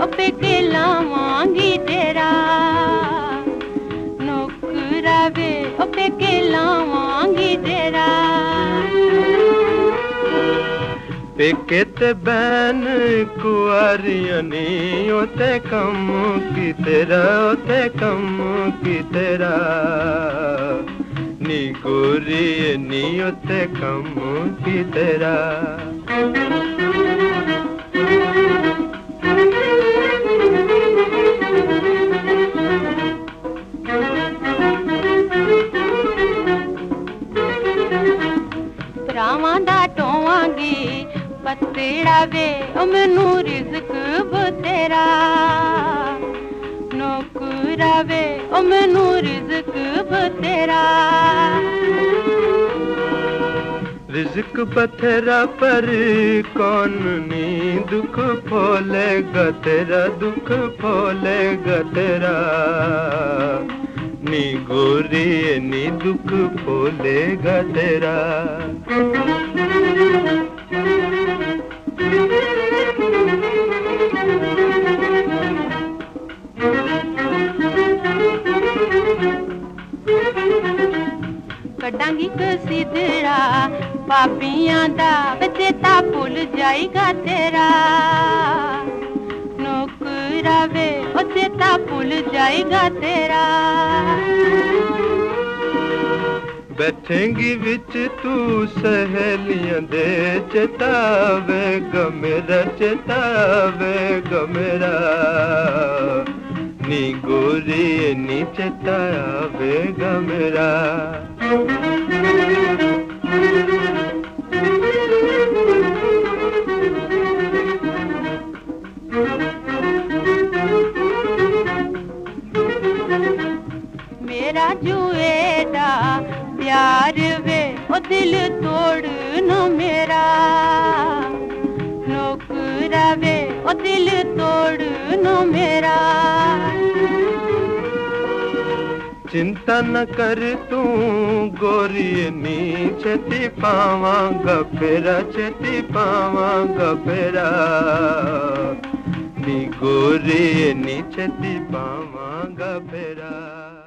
ਉਹ ਪੇਕੇ ਲਾਵਾਂਗੀ ਤੇਰਾ ਨੌਕਰਾ ਵੇ ਉਹ ਪੇਕੇ ਲਾਵਾਂਗੀ ਤੇਰਾ ਪੇਕੇ ਤੇ ਬੈਨ ਕੁਆਰੀਆਂ ਨੀ ਉਤੇ ਕੰਮ ਕੀ ਤੇਰਾ ਉਤੇ ਕੰਮ ਕੀ ਤੇਰਾ ਨੀ ਗੋਰੀ ਨੀ ਉਤੇ ਕੰਮ ਕੀ ਤੇਰਾ ਪਤੜਾ ਵੇ ਉਹ ਮੈਨੂੰ ਰਿਜ਼ਕ ਬਤੇਰਾ। ਨੌਕਰਾ ਵੇ ਉਹ ਮੈਨੂੰ ਰਿਜ਼ਕ ਬਤੇਰਾ। رزق بتھرا پر کون نیند دکھ پھولے گا تیرا دکھ پھولے گا تیرا نی گوری نی دکھ پھولے گا تیرا کڈاں گی کسیدڑا پاپیاں دا بچتا بھول جائے گا تیرا نوکرا وے بچتا بھول جائے گا تیرا بیٹھیں گی وچ تو سہیلیاں دے چتاوے گمیرا چتاوے گمیرا నీ గోరి ఎన్ని చెత్త వేగమిరా میرا جوئے پیار وے او دل توڑ نو میرا نوکرا وے او دل توڑ نو میرا چنتا نہ کر توری چتی پاوا گرا چی پاوا گبر نی گوری چتی پاوا گبراہ